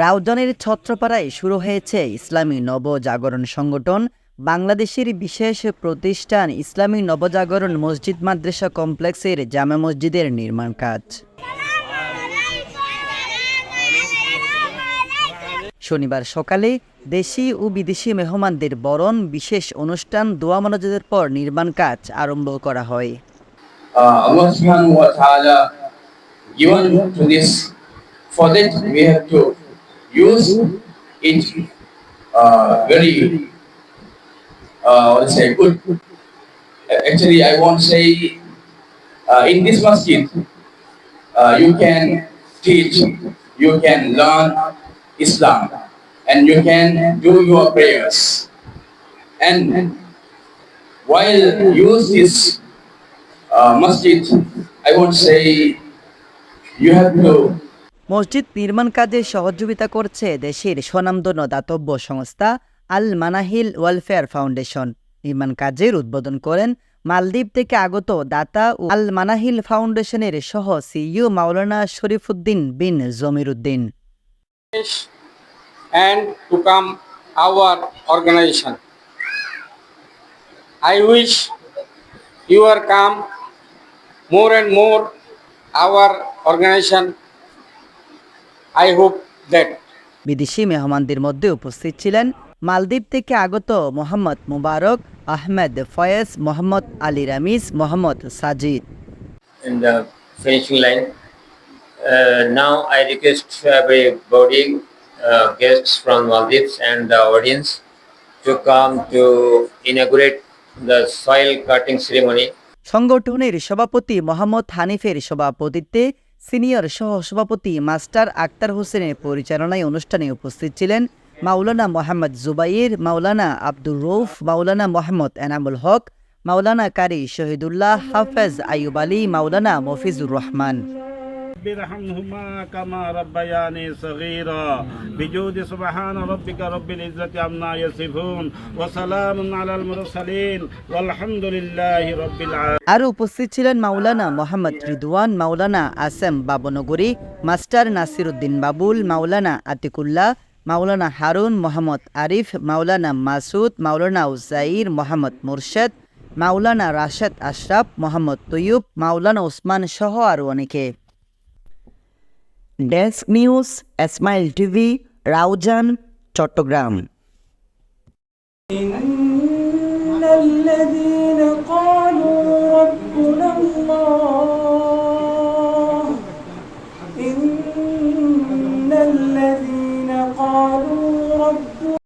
রাউজানের ছত্রপাড়ায় শুরু হয়েছে ইসলামী নবজাগরণ সংগঠন, বাংলাদেশের বিশেষ প্রতিষ্ঠান ইসলামী নবজাগরণ মসজিদ মাদ্রাসা কমপ্লেক্সের জামে মসজিদের নির্মাণ কাজ। শনিবার সকালে দেশি ও বিদেশি মেহমানদের বরণ, বিশেষ অনুষ্ঠান, দোয়া মনোজাদের পর নির্মাণ কাজ আরম্ভ করা হয়। Uh, Allah subhanahu wa ta'ala given to this. For that we have to use it uh, very uh, to say good. Actually, I won't say uh, in this masjid uh, you can teach, you can learn Islam, and you can do your prayers. And while use this masjid, I won't say you have to মসজিদ নির্মাণ কাজে সহযোগিতা করছে দেশের স্বনামধন্য দাতব্য সংস্থা আল Manahil welfare foundation নির্মাণ কাজের উদ্বোধন করেন মালদ্বীপ থেকে আগত দাতা ও আল মানাহিল ফাউন্ডেশনের সহ CEO Maulana Sharifuddin bin Jamiruddin and to come our organization. I wish you are come more and more our organization. I hope that বিদেশি মেহমানদের মধ্যে উপস্থিত ছিলেন মালদ্বীপ থেকে আগত মোহাম্মদ মুবারক Ahmed Faiz Mohammad Ali Ramiz Mohammad Sajid in the finishing line. Uh, now I request everybody, uh, guests from Maldives and the audience to come to inaugurate the soil cutting ceremony. সংগঠনের সভাপতি মোহাম্মদ হানিফের সভাপতিত্বে সিনিয়র সহসভাপতি মাস্টার আক্তার হোসেনের পরিচালনায় অনুষ্ঠানে উপস্থিত ছিলেন মাওলানা মোহাম্মদ জুবাইর, মাওলানা আব্দুর রৌফ মাওলানা মোহাম্মদ এনামুল হক, মাওলানা কারি শহীদুল্লাহ হাফেজ আইয়ুব আলী, মাওলানা মফিজুর রহমান। رب ارحمهما كما ربياني صغيرا بجود سبحان ربك رب العزة عما يصفون وسلام على المرسلين والحمد لله رب العالمين আরও উপস্থিত ছিলেন মাওলানা মোহাম্মদ রিদওয়ান মাওলানা আসেম বাবনগরী মাস্টার নাসিরুদ্দিন বাবুল মাওলানা আতিকুল্লাহ মাওলানা হারুন মোহাম্মদ আরিফ মাওলানা মাসুদ মাওলানা উজাইর মোহাম্মদ মুরশেদ মাওলানা রাশেদ আশরাফ মোহাম্মদ তৈয়ুব মাওলানা ওসমান সহ আরও অনেকে desk news Esmail TV Raozan Chattogram